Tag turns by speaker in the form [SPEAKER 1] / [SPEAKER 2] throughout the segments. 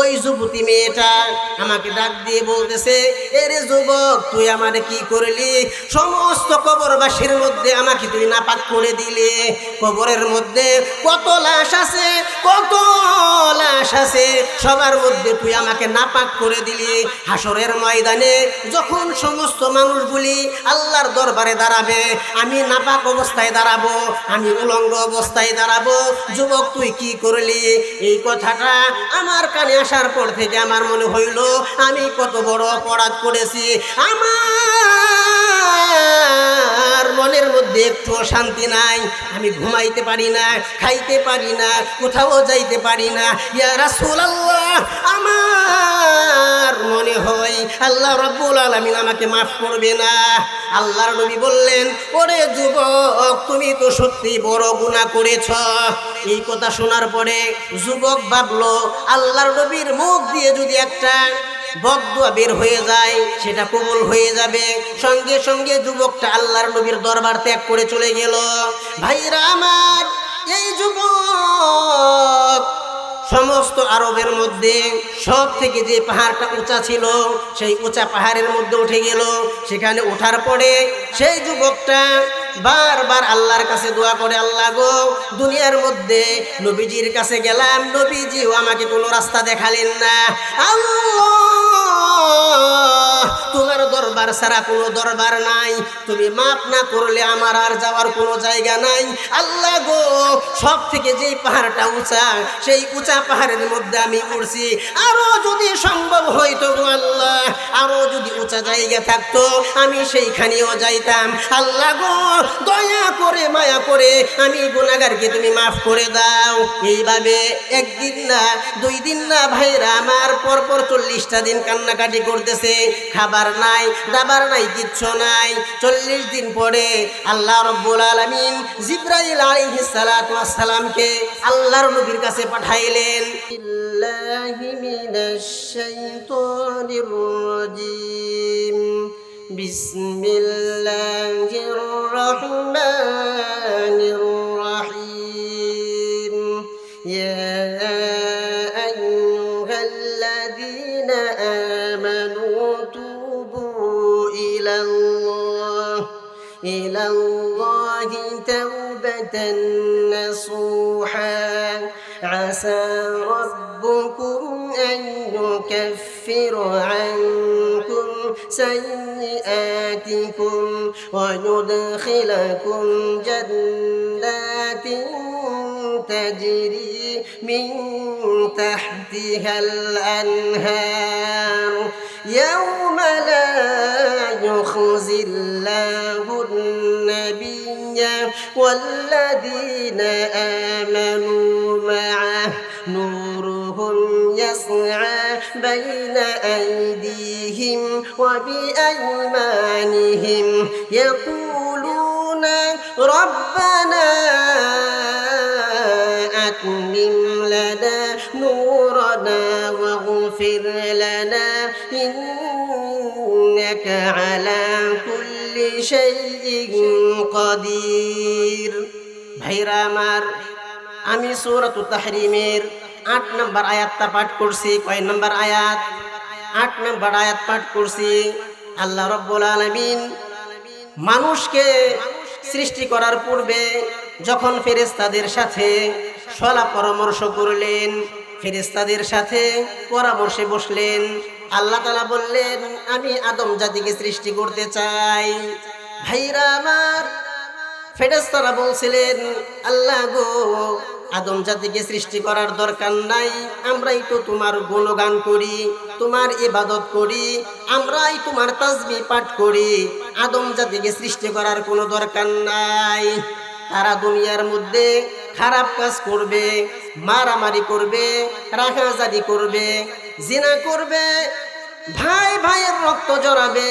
[SPEAKER 1] ওই যুবতী মেয়েটা আমাকে ডাক দিয়ে বলতেছে এরে যুবক তুই আমার কি করলি সমস্ত কবরবাসীর মধ্যে আমাকে তুই নাপাক করে দিলে কবরের মধ্যে কত লাশ আছে কত লাশ আছে সবার মধ্যে তুই আমাকে নাপাক করে দিলি হাসরের ময়দানে যখন সমস্ত মানুষগুলি আল্লাহর দরবারে দাঁড়াবে আমি নাপাক অবস্থায় দাঁড়াবো আমি উলঙ্গ অবস্থায় দাঁড়াবো যুবক তুই কি করলি এই কথাটা আমার কানে আসার পর থেকে আমার মনে হইল আমি কত বড় অপরাধ করেছি আমার মনের মধ্যে একটু শান্তি নাই আমি ঘুমাইতে পারি না খাইতে পারি না কোথাও যাইতে পারি না ইয়ারা সোলাল্লা আমার মনে হয় আল্লাহ রব্বুল আলমিন আমাকে মাফ করবে না আল্লাহর নবী বললেন ওরে যুবক তুমি তো সত্যি বড় গুণা করেছ এই কথা শোনার পরে যুবক ভাবলো আল্লাহর নবীর মুখ দিয়ে যদি একটা বকদুয়া বের হয়ে যায় সেটা কবল হয়ে যাবে সঙ্গে সঙ্গে যুবকটা আল্লাহর নবীর দরবার ত্যাগ করে চলে গেল ভাইরা আমার এই যুবক সমস্ত আরবের মধ্যে সব থেকে যে পাহাড়টা উঁচা ছিল সেই উঁচা পাহাড়ের মধ্যে উঠে গেল সেখানে ওঠার পরে সেই যুবকটা বারবার আল্লাহর কাছে দোয়া করে আল্লাহ গো দুনিয়ার মধ্যে নবীজির কাছে গেলাম নবীজিও আমাকে কোনো রাস্তা দেখালেন না আল্লাহ তোমার দরবার ছাড়া কোনো দরবার নাই তুমি মাপ না করলে আমার আর যাওয়ার কোনো জায়গা নাই আল্লাহ গো সব থেকে যেই পাহাড়টা উঁচা সেই উঁচা পাহাড়ের মধ্যে আমি উঠছি আরও যদি সম্ভব হইতো গো আল্লাহ আরও যদি উঁচা জায়গা থাকতো আমি সেইখানেও যাইতাম আল্লাহ গো দয়া করে মায়া করে আমি গুণাগারকে তুমি মাফ করে দাও এইভাবে একদিন না দুই দিন না ভাইরা আমার পরপর চল্লিশটা দিন কান্না কান্নাকাটি করতেছে খাবার নাই দাবার নাই কিচ্ছু নাই চল্লিশ দিন পরে আল্লাহ রব্বুল আলমিন জিব্রাইল আলী সালাতামকে আল্লাহর নবীর কাছে পাঠাইলেন
[SPEAKER 2] بسم الله الرحمن الرحيم يا إلى الله توبة نصوحا عسى ربكم أن يكفر عنكم سيئاتكم ويدخلكم جنات تجري من تحتها الأنهار يوم لا يخزي الله والذين آمنوا معه نورهم يسعى بين أيديهم وبأيمانهم يقولون ربنا أتمم لنا نورنا واغفر لنا إنك على كل شيء قدير
[SPEAKER 1] ভাইরা আমার আমি সুরাত তাহরিমের আট নম্বর আয়াতটা পাঠ করছি কয় নম্বর আয়াত আট নম্বর আয়াত পাঠ করছি আল্লাহ রব্বুল আলমিন মানুষকে সৃষ্টি করার পূর্বে যখন ফেরেস্তাদের সাথে সলা পরামর্শ করলেন ফেরেস্তাদের সাথে পরামর্শে বসলেন আল্লাহ তালা বললেন আমি আদম জাতিকে সৃষ্টি করতে চাই ভাইরা আমার ফেরেস্তারা বলছিলেন আল্লাহ গো আদম জাতিকে সৃষ্টি করার দরকার নাই আমরাই তো তোমার গুণগান করি তোমার ইবাদত করি আমরাই তোমার তাজবি পাঠ করি আদম জাতিকে সৃষ্টি করার কোনো দরকার নাই তারা মধ্যে খারাপ কাজ করবে মারামারি করবে রাখাজারি করবে জিনা করবে ভাই ভাইয়ের রক্ত জড়াবে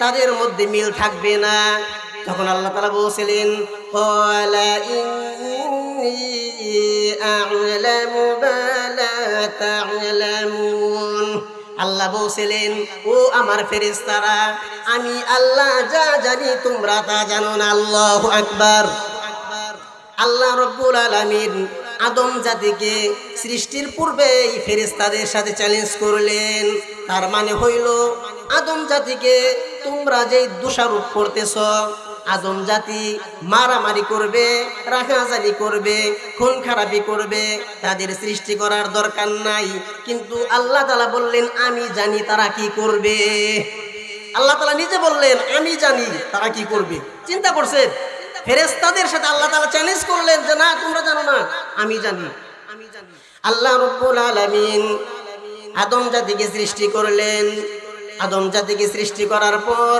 [SPEAKER 1] তাদের মধ্যে মিল থাকবে না তখন আল্লাহ তালা বলছিলেন
[SPEAKER 2] أعلم ما لا
[SPEAKER 1] আল্লাহ বলছিলেন ও আমার ফেরেস্তারা আমি আল্লাহ যা জানি তোমরা তা জানো না আল্লাহ আকবার আল্লাহ রব্বুল আলমিন আদম জাতিকে সৃষ্টির পূর্বেই ফেরিস্তাদের সাথে চ্যালেঞ্জ করলেন তার মানে হইল আদম জাতিকে তোমরা যেই দোষারোপ করতেছ আজম জাতি মারামারি করবে রাখাজারি করবে খুন খারাপি করবে তাদের সৃষ্টি করার দরকার নাই কিন্তু আল্লাহ তালা বললেন আমি জানি তারা কি করবে আল্লাহ তালা নিজে বললেন আমি জানি তারা কি করবে চিন্তা করছেন ফেরেস্তাদের সাথে আল্লাহ তালা চ্যালেঞ্জ করলেন যে না তোমরা জানো না আমি জানি আল্লাহ রব্বুল আলমিন আদম জাতিকে সৃষ্টি করলেন আদম জাতিকে সৃষ্টি করার পর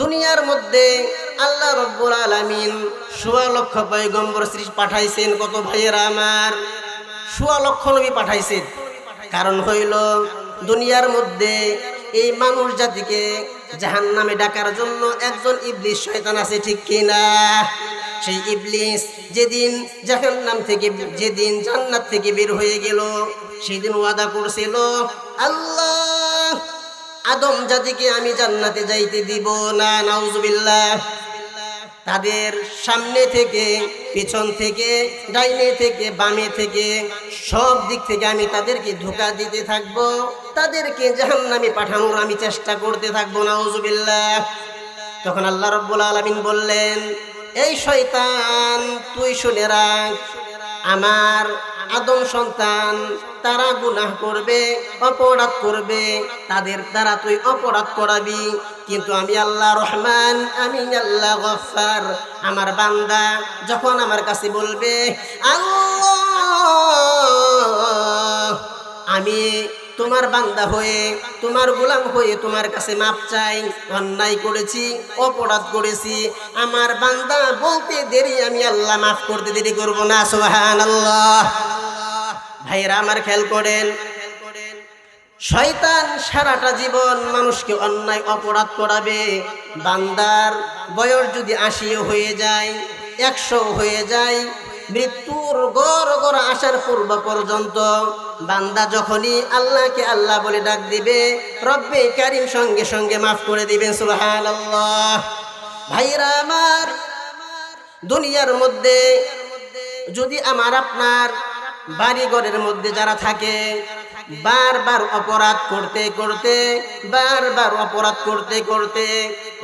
[SPEAKER 1] দুনিয়ার মধ্যে আল্লাহ রব্বুল আলমিন সোয়া লক্ষ পয়গম্বর শ্রী পাঠাইছেন কত ভাইয়েরা আমার সোয়া লক্ষ নবী পাঠাইছেন কারণ হইল দুনিয়ার মধ্যে এই মানুষ জাতিকে জাহান নামে ডাকার জন্য একজন ইবলিশ শয়তান আছে ঠিক কিনা সেই ইবলিস যেদিন জাহান নাম থেকে যেদিন জান্নাত থেকে বের হয়ে গেল সেদিন ওয়াদা করছিল আল্লাহ আদম জাতিকে আমি জান্নাতে যাইতে দিব না নাউজুবিল্লাহ তাদের সামনে থেকে পেছন থেকে ডাইনে থেকে বামে থেকে সব দিক থেকে আমি তাদেরকে ধোকা দিতে থাকব তাদেরকে যেমন নামে পাঠানোর আমি চেষ্টা করতে থাকবো না ওজুবিল্লা তখন আল্লাহ রব্বুল আলমিন বললেন এই শয়তান তুই শুনে রাখ আমার আদম সন্তান তারা গুনাহ করবে অপরাধ করবে তাদের দ্বারা তুই অপরাধ করাবি কিন্তু আমি আল্লাহ রহমান আমি আল্লাহ গফার আমার বান্দা যখন আমার কাছে বলবে আল্লাহ আমি তোমার বান্দা হয়ে তোমার গোলাম হয়ে তোমার কাছে মাপ চাই অন্যায় করেছি অপরাধ করেছি আমার বান্দা বলতে দেরি আমি আল্লাহ মাফ করতে দেরি করবো না সোহান আল্লাহ ভাইরা আমার খেল করেন শয়তান সারাটা জীবন মানুষকে অন্যায় অপরাধ করাবে বান্দার বয়স যদি আশিও হয়ে যায় একশো হয়ে যায় মৃত্যুর গড় গড় আসার পূর্ব পর্যন্ত বান্দা যখনই আল্লাহকে আল্লাহ বলে ডাক দিবে রব্বে কারিম সঙ্গে সঙ্গে মাফ করে দিবেন সুলহান আল্লাহ ভাইরা আমার দুনিয়ার মধ্যে যদি আমার আপনার বাড়িঘরের মধ্যে যারা থাকে বারবার অপরাধ করতে করতে বারবার অপরাধ করতে করতে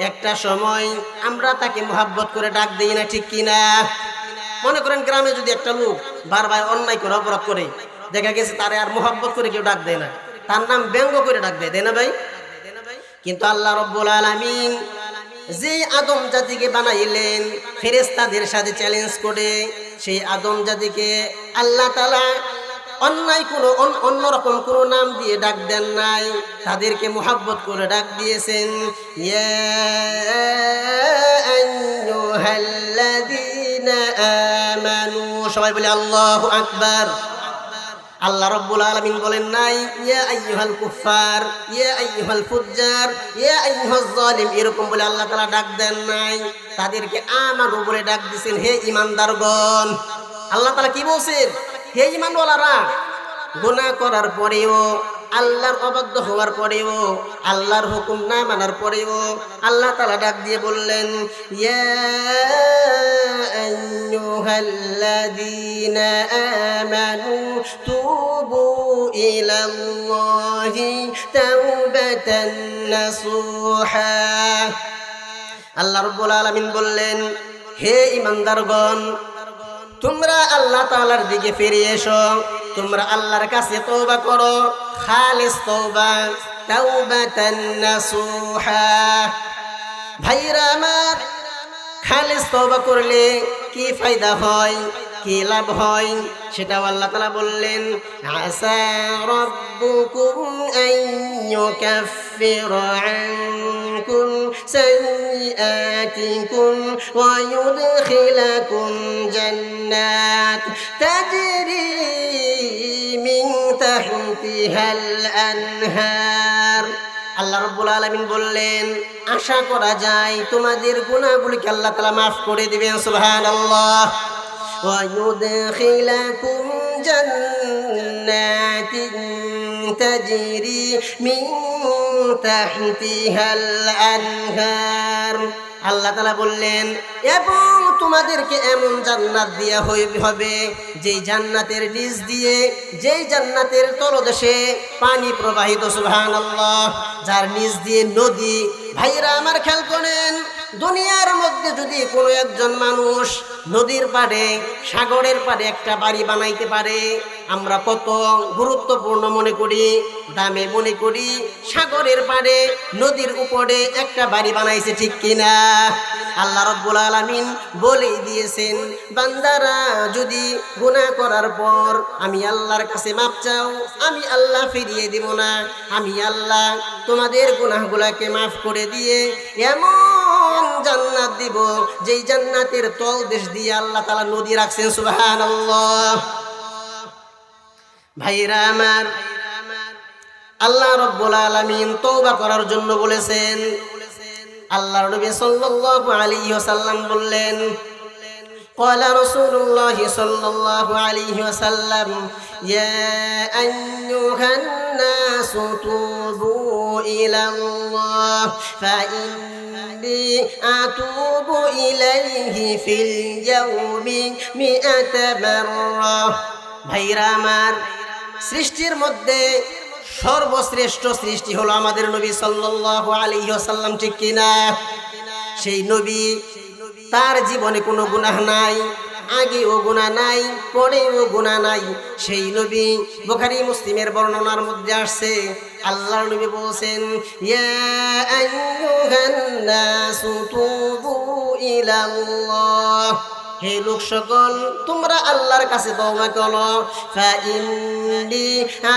[SPEAKER 1] একটা সময় আমরা তাকে মোহাব্বত করে ডাক দিই না ঠিক কিনা মনে করেন গ্রামে যদি একটা লোক বারবার অন্যায় করে অপরাধ করে দেখা গেছে তারা আর মোহাব্বত করে কেউ ডাক দেয় না তার নাম ব্যঙ্গ করে ডাক দেয় দেয় না ভাই কিন্তু আল্লাহ রব্বুল আলমিন যে আদম জাতিকে বানাইলেন ফেরেস্তাদের সাথে চ্যালেঞ্জ করে সেই আদম জাতিকে আল্লাহ তালা অন্যায় কোনো অন্যরকম কোনো নাম দিয়ে ডাক দেন নাই তাদেরকে মোহাব্বত করে ডাক দিয়েছেন
[SPEAKER 2] সবাই বলে আল্লাহ আকবার আল্লাহ রব্বুল আলমিন বলেন নাই ইয়া আইহাল কুফার ইয়া আইহাল ফুজার ইয়া আইহাল জালিম এরকম বলে আল্লাহ তালা ডাক দেন নাই তাদেরকে আমার উপরে ডাক দিছেন হে গন আল্লাহ তালা কি বলছেন হে ইমানওয়ালারা গুনাহ করার পরেও আল্লাহর অবাধ্য হওয়ার পরেও আল্লাহর হুকুম না মানার পরেও আল্লাহ তালা ডাক দিয়ে বললেন ইয়া আল্লাদিনা আমানু إلى الله توبة نصوحا
[SPEAKER 1] আল্লাহ রব্বুল আলমিন বললেন হে ইমানদারগণ তোমরা আল্লাহ তালার দিকে ফিরে এসো তোমরা আল্লাহর কাছে তৌবা করো খালেস তৌবা তাওবাতান নাসুহা ভাইরা আমার খালিস তবা করলে কি ফায়দা হয় কি লাভ হয় সেটাও আল্লাহ তালা বললেন
[SPEAKER 2] আসা রব্বুকুম আইয়ুকাফির আনকুম সাইয়াতিকুম ওয়া ইউদখিলাকুম জান্নাত তাজরি মিন তাহতিহা আল আনহার
[SPEAKER 1] আল্লাহ রব্বুল আলমিন বললেন আশা করা যায় তোমাদের গুণাগুলিকে আল্লাহ তালা মাফ করে দেবেন সুলহান আল্লাহ
[SPEAKER 2] ويدخلكم جنات تجري من تحتها الأنهار
[SPEAKER 1] আল্লাহ তালা বললেন এবং তোমাদেরকে এমন জান্নাত দিয়া হবে যেই জান্নাতের ডিস দিয়ে যেই জান্নাতের তলদেশে পানি প্রবাহিত সুহান আল্লাহ যার নিজ দিয়ে নদী ভাইরা আমার খেয়াল করেন দুনিয়ার মধ্যে যদি কোনো একজন মানুষ নদীর পাড়ে সাগরের পাড়ে একটা বাড়ি বানাইতে পারে আমরা কত গুরুত্বপূর্ণ মনে করি দামে মনে করি সাগরের পাড়ে নদীর উপরে একটা বাড়ি বানাইছে ঠিক কিনা আল্লাহ রব্বুল আলমিন বলেই দিয়েছেন বান্দারা যদি গুণা করার পর আমি আল্লাহর কাছে মাপ চাও আমি আল্লাহ ফিরিয়ে দিব না আমি আল্লাহ তোমাদের গুনাহগুলাকে মাফ করে দিয়ে এমন এমন জান্নাত দিব যেই জান্নাতের তল দেশ দিয়ে আল্লাহ তালা নদী রাখছেন সুবাহান ভাইরা আমার আল্লাহ রব্বুল আলমিন তৌবা করার জন্য বলেছেন আল্লাহ নবী সাল্লাল্লাহু আলাইহি ওয়াসাল্লাম বললেন قال رسول الله صلى الله عليه وسلم يا أيها الناس توبوا إلى الله فإني أتوب إليه في اليوم مئة مرة ভাইরা আমার সৃষ্টির মধ্যে সর্বশ্রেষ্ঠ সৃষ্টি হলো আমাদের নবী সাল্লাল্লাহু আলাইহি ওয়াসাল্লাম ঠিক কিনা সেই নবী তার জীবনে কোনো গুনাহ নাই আগে ও গুণা নাই পরে ও গুণা নাই সেই নবী বোখারি মুসলিমের বর্ণনার মধ্যে আসছে আল্লাহ নবী বলছেন
[SPEAKER 2] হে লোক সকল তোমরা আল্লাহর কাছে তওবা করো ফা ইন্নি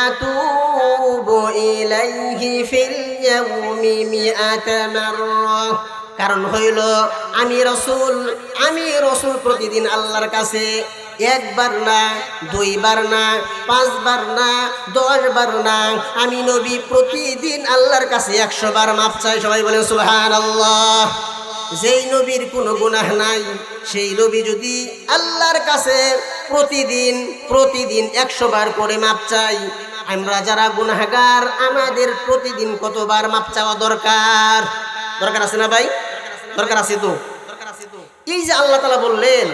[SPEAKER 2] আতুবু ইলাইহি ফিল ইয়াউমি মিআতা মাররা
[SPEAKER 1] কারণ হইল আমি রসুল আমি রসুল প্রতিদিন আল্লাহর কাছে একবার না দুইবার না পাঁচবার না দশবার না আমি নবী প্রতিদিন আল্লাহর কাছে একশো বার মাপ চাই সবাই বলেন সুহান আল্লাহ যেই নবীর কোনো গুনাহ নাই সেই নবী যদি আল্লাহর কাছে প্রতিদিন প্রতিদিন একশো বার করে মাপ চাই আমরা যারা গুনাহগার আমাদের প্রতিদিন কতবার মাপ চাওয়া দরকার দরকার আছে না ভাই দরকার আছে তো এই যে আল্লাহ তালা বললেন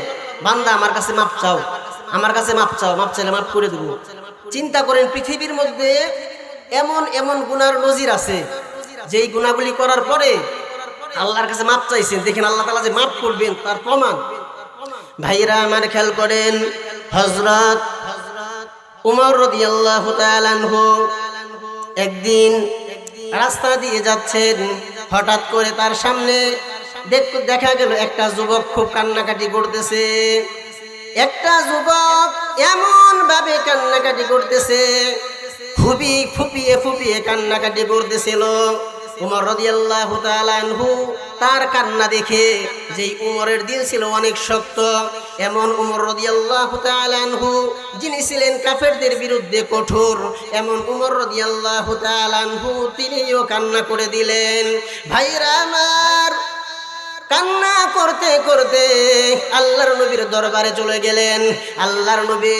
[SPEAKER 1] বান্দা আমার কাছে মাপ চাও আমার কাছে মাপ চাও মাপ চাইলে মাপ করে দেবো চিন্তা করেন পৃথিবীর মধ্যে এমন এমন গুনার নজির আছে যেই গুণাগুলি করার পরে আল্লাহর কাছে মাপ চাইছেন দেখেন আল্লাহ তালা যে মাপ করবেন তার প্রমাণ ভাইরা আমার খেয়াল করেন হজরত উমর রদি আল্লাহ একদিন রাস্তা দিয়ে যাচ্ছেন হঠাৎ করে তার সামনে দেখা গেল একটা যুবক খুব কান্নাকাটি করতেছে একটা যুবক এমন ভাবে কান্নাকাটি করতেছে খুবই ফুপিয়ে ফুপিয়ে কান্নাকাটি করতেছিল উমর রদিয়াল্লাহ তাআলাহু তার কান্না দেখে যেই উমরের দিন ছিল অনেক শক্ত এমন উমর রদিয়াল্লাহ তাআলাহু যিনি ছিলেন কাফেরদের বিরুদ্ধে কঠোর এমন উমর রদিয়াল্লাহ তাআলাহু তিনিও কান্না করে দিলেন ভাইরা আমার কান্না করতে করতে আল্লাহর নবীর দরবারে চলে গেলেন আল্লাহর নবী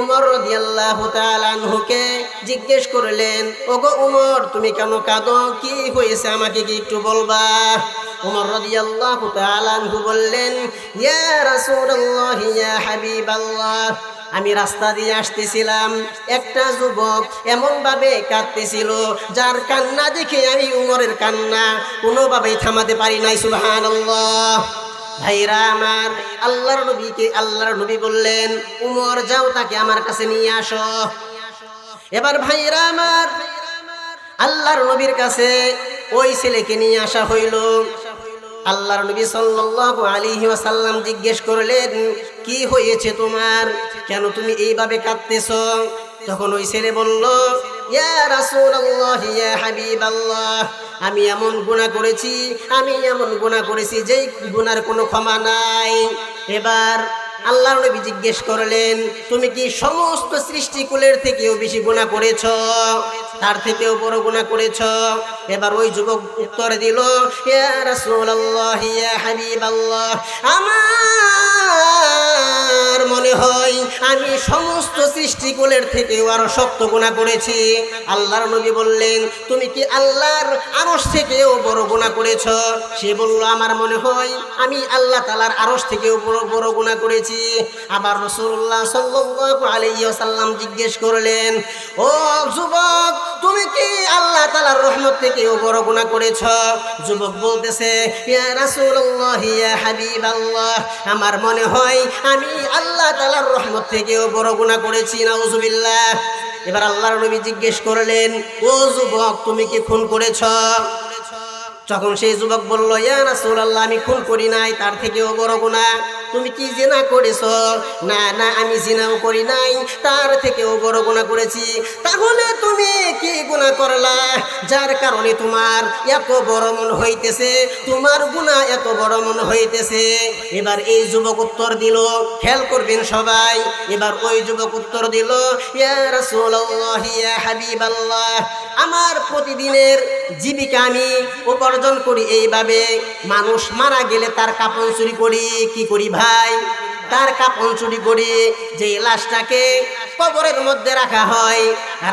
[SPEAKER 1] উমর রদি আল্লাহ তালানহুকে জিজ্ঞেস করলেন ওগো উমর তুমি কেন কাঁদো কি হয়েছে আমাকে কি একটু বলবা উমর রদি আল্লাহ তালানহু বললেন ইয়া রাসুল্লাহ ইয়া হাবিবাল্লাহ আমি রাস্তা দিয়ে আসতেছিলাম একটা যুবক এমনভাবে কাঁদতেছিল যার কান্না দেখে আমি উমরের কান্না কোনোভাবেই থামাতে পারি নাই সুবাহান ভাইরা আমার আল্লাহর নবীকে আল্লাহর নবী বললেন উমর যাও তাকে আমার কাছে নিয়ে আসো এবার ভাইরা আমার আল্লাহর নবীর কাছে ওই ছেলেকে নিয়ে আসা হইল আল্লাহর নবী সাল্লাল্লাহু আলাইহি ওয়াসাল্লাম জিজ্ঞেস করলেন কি হয়েছে তোমার কেন তুমি এইভাবে কাঁদতেছো তখন ওই ছেলে বলল ইয়া রাসূলুল্লাহ ইয়া হাবিবাল্লাহ আমি এমন গুনাহ করেছি আমি এমন গুনাহ করেছি যেই গুনার কোনো ক্ষমা নাই এবার আল্লাহ নবী জিজ্ঞেস করলেন তুমি কি সমস্ত সৃষ্টিকুলের থেকেও বেশি গুণা করেছ তার থেকেও বড় গুণা করেছ এবার ওই যুবক উত্তর দিল আমার মনে হয় আমি সমস্ত কুলের থেকেও আরো শক্ত গুণা করেছি আল্লাহর নবী বললেন তুমি কি আল্লাহর আড়স থেকেও বড় গুণা করেছ সে বলল আমার মনে হয় আমি আল্লাহ তালার আরশ থেকেও বড় বড় গুণা করেছি দিয়েছি আবার রসুল্লাহ সাল্লাম জিজ্ঞেস করলেন ও যুবক তুমি কি আল্লাহ তালার রহমত থেকে বড় গুণা করেছ যুবক বলতেছে আমার মনে হয় আমি আল্লাহ তালার রহমত থেকেও বড় গুণা করেছি নাউজুবিল্লাহ এবার আল্লাহর নবী জিজ্ঞেস করলেন ও যুবক তুমি কি খুন করেছ তখন সেই যুবক বলল ইয়া রাসুল আল্লাহ আমি খুন করি নাই তার থেকেও বড় গুণা তুমি কি জেনা করেছ না না আমি জেনাও করি নাই তার থেকেও বড় গুণা করেছি তাহলে তুমি কি গুণা করলা যার কারণে তোমার এত বড় মন হইতেছে তোমার গুণা এত বড় মন হইতেছে এবার এই যুবক উত্তর দিল খেয়াল করবেন সবাই এবার ওই যুবক উত্তর দিল আমার প্রতিদিনের জীবিকা আমি উপার্জন করি এইভাবে মানুষ মারা গেলে তার কাপড় চুরি করি কি করি ভাই ভাই তার কাপন চুরি করে যে লাশটাকে কবরের মধ্যে রাখা হয়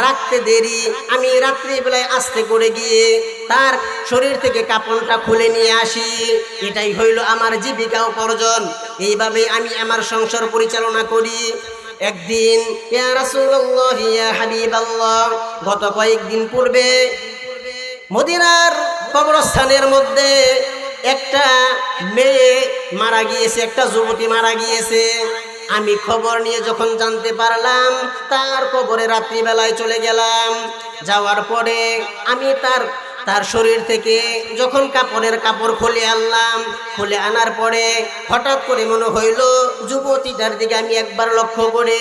[SPEAKER 1] রাখতে দেরি আমি রাত্রিবেলায় আস্তে করে গিয়ে তার শরীর থেকে কাপড়টা খুলে নিয়ে আসি এটাই হইল আমার জীবিকা উপার্জন এইভাবে আমি আমার সংসার পরিচালনা করি একদিন গত কয়েকদিন পূর্বে মদিনার কবরস্থানের মধ্যে একটা মেয়ে মারা গিয়েছে একটা যুবতী মারা গিয়েছে আমি খবর নিয়ে যখন জানতে পারলাম তার কবরে রাত্রিবেলায় চলে গেলাম যাওয়ার পরে আমি তার তার শরীর থেকে যখন কাপড়ের কাপড় খুলে আনলাম খুলে আনার পরে হঠাৎ করে মনে হইল যুবতীটার দিকে আমি একবার লক্ষ্য করে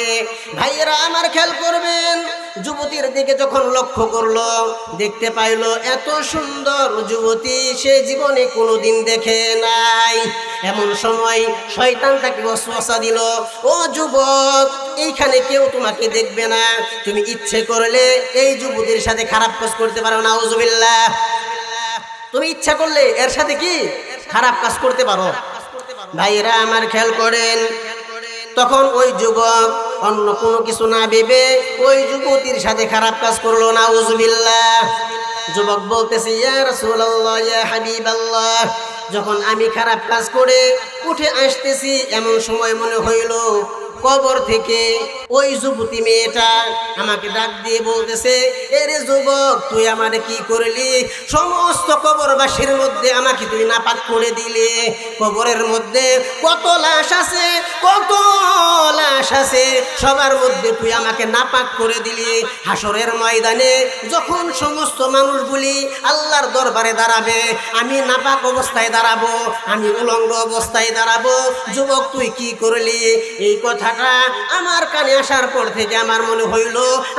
[SPEAKER 1] ভাইয়েরা আমার খেয়াল করবেন যুবতীর দিকে যখন লক্ষ্য করলো দেখতে পাইল এত সুন্দর যুবতী সে জীবনে কোনোদিন দেখে নাই এমন সময় শয়তান তাকে অশ্বাসা দিল ও যুবক এইখানে কেউ তোমাকে দেখবে না তুমি ইচ্ছে করলে এই যুবতীর সাথে খারাপ কাজ করতে পারো না ওজুবিল্লা তুমি ইচ্ছা করলে এর সাথে কি খারাপ কাজ করতে পারো ভাইরা আমার খেয়াল করেন তখন ওই যুবক অন্য কোনো কিছু না ভেবে ওই যুবতীর সাথে খারাপ কাজ করলো না উজবিল্লা যুবক বলতেছে ইয়া রাসূলুল্লাহ ইয়া হাবিবাল্লাহ যখন আমি খারাপ কাজ করে উঠে আসতেছি এমন সময় মনে হইল কবর থেকে ওই যুবতী মেয়েটা আমাকে ডাক দিয়ে বলতেছে এরে যুবক তুই আমার কি করলি সমস্ত কবরবাসীর মধ্যে আমাকে তুই নাপাক করে দিলে কবরের মধ্যে কত লাশ আছে কত লাশ আছে সবার মধ্যে তুই আমাকে নাপাক করে দিলি হাসরের ময়দানে যখন সমস্ত মানুষগুলি আল্লাহর দরবারে দাঁড়াবে আমি নাপাক অবস্থায় দাঁড়াবো আমি উলঙ্গ অবস্থায় দাঁড়াবো যুবক তুই কি করলি এই কথা কথাটা আমার কানে আসার পর থেকে আমার মনে হইল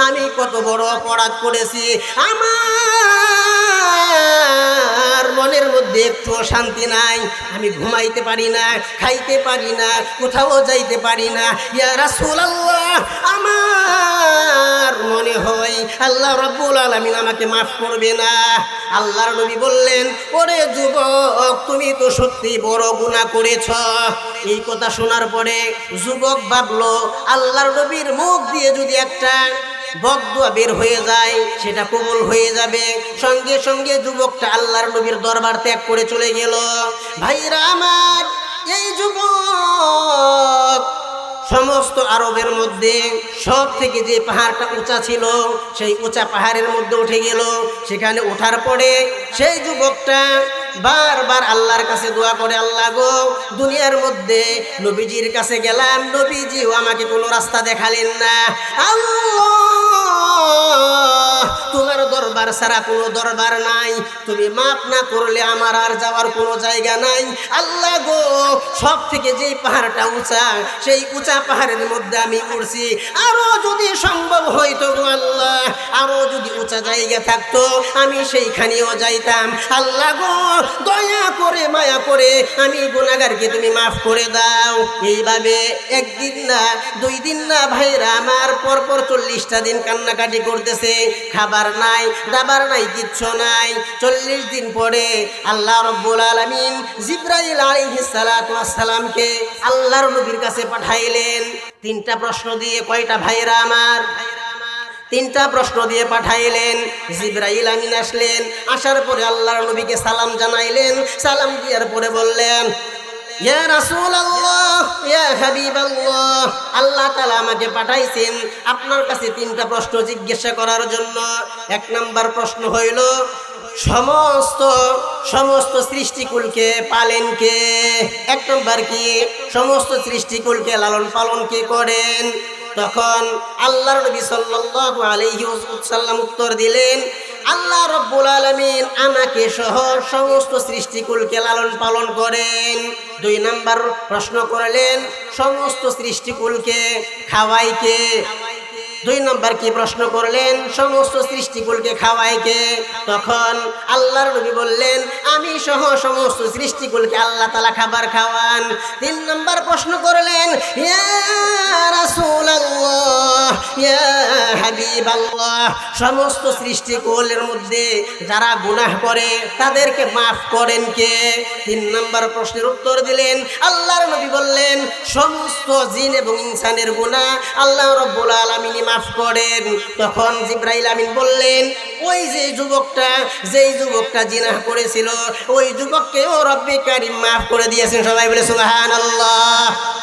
[SPEAKER 1] আমি কত বড় অপরাধ করেছি আমার মনের মধ্যে একটু শান্তি নাই আমি ঘুমাইতে পারি না খাইতে পারি না কোথাও যাইতে পারি না ইয়ারা রাসুল আল্লাহ আমার মনে হয় আল্লাহ রব্বুল আলমিন আমাকে মাফ করবে না আল্লাহর নবী বললেন ওরে যুবক তুমি তো সত্যি বড় গুণা করেছ এই কথা শোনার পরে যুবক বা ভাবলো আল্লাহর নবীর মুখ দিয়ে যদি একটা বকদুয়া বের হয়ে যায় সেটা কোমল হয়ে যাবে সঙ্গে সঙ্গে যুবকটা আল্লাহর নবীর দরবার ত্যাগ করে চলে গেল ভাইরা আমার এই যুবক সমস্ত আরবের মধ্যে সব থেকে যে পাহাড়টা উঁচা ছিল সেই উঁচা পাহাড়ের মধ্যে উঠে গেল সেখানে ওঠার পরে সেই যুবকটা বারবার আল্লাহর কাছে দোয়া করে আল্লাহ গো দুনিয়ার মধ্যে নবীজির কাছে গেলাম নবীজিও আমাকে কোনো রাস্তা দেখালেন না তোমার দরবার ছাড়া কোনো দরবার নাই তুমি মাফ না করলে আমার আর যাওয়ার কোনো জায়গা নাই আল্লাহ গো সব থেকে যেই পাহাড়টা উঁচা সেই উঁচা পাহাড়ের মধ্যে আমি উঠছি আরও যদি সম্ভব হইতো গো আল্লাহ আরও যদি উঁচা জায়গা থাকতো আমি সেইখানেও যাইতাম আল্লাহ গো দয়া করে মায়া করে আমি গুণাগারকে তুমি মাফ করে দাও এইভাবে একদিন না দুই দিন না ভাইরা আমার পরপর চল্লিশটা দিন কান্নাকাটি করতেছে খাবার নাই দাবার নাই কিচ্ছু নাই চল্লিশ দিন পরে আল্লাহ রব্বুল আলমিন জিব্রাইল আলিহিসালামকে আল্লাহর নবীর কাছে পাঠাইলেন তিনটা প্রশ্ন দিয়ে কয়টা ভাইরা আমার তিনটা প্রশ্ন দিয়ে পাঠাইলেন জিব্রাইল আমিন আসলেন আসার পরে আল্লাহর নবীকে সালাম জানাইলেন সালাম দেওয়ার পরে বললেন ইয়া রাসূল আল্লাহ ইয়া হাবিব আল্লাহ আল্লাহ তাআলা আমাকে পাঠাইছেন আপনার কাছে তিনটা প্রশ্ন জিজ্ঞাসা করার জন্য এক নাম্বার প্রশ্ন হইল সমস্ত সমস্ত সৃষ্টিকুলকে পালেন কে এক নম্বর কি সমস্ত সৃষ্টিকুলকে লালন পালন কে করেন তখন আল্লাহর নবী সাল্লাল্লাহু আলাইহি ওয়াসাল্লাম উত্তর দিলেন আল্লাহ রব্বুল আলামিন আমাকে সহ সমস্ত সৃষ্টিকুলকে লালন পালন করেন দুই নাম্বার প্রশ্ন করলেন সমস্ত সৃষ্টিকুলকে খাওয়াইকে দুই নম্বর কি প্রশ্ন করলেন সমস্ত সৃষ্টিকুলকে খাওয়ায় কে তখন আল্লাহর নবী বললেন আমি সহ সমস্ত সৃষ্টিকুলকে আল্লাহ তালা খাবার খাওয়ান তিন নম্বর প্রশ্ন করলেন সমস্ত সৃষ্টিকুলের মধ্যে যারা গুনাহ করে তাদেরকে মাফ করেন কে তিন নম্বর প্রশ্নের উত্তর দিলেন আল্লাহর নবী বললেন সমস্ত জিন এবং ইনসানের গুণা আল্লাহ রব্বুল আলমিনী মাফ করেন তখন জিব্রাইল আমিন বললেন ওই যে যুবকটা যেই যুবকটা জিনাহ করেছিল ওই যুবককেও রব্বে কারিম মাফ করে দিয়েছেন সবাই বলে সুবাহান আল্লাহ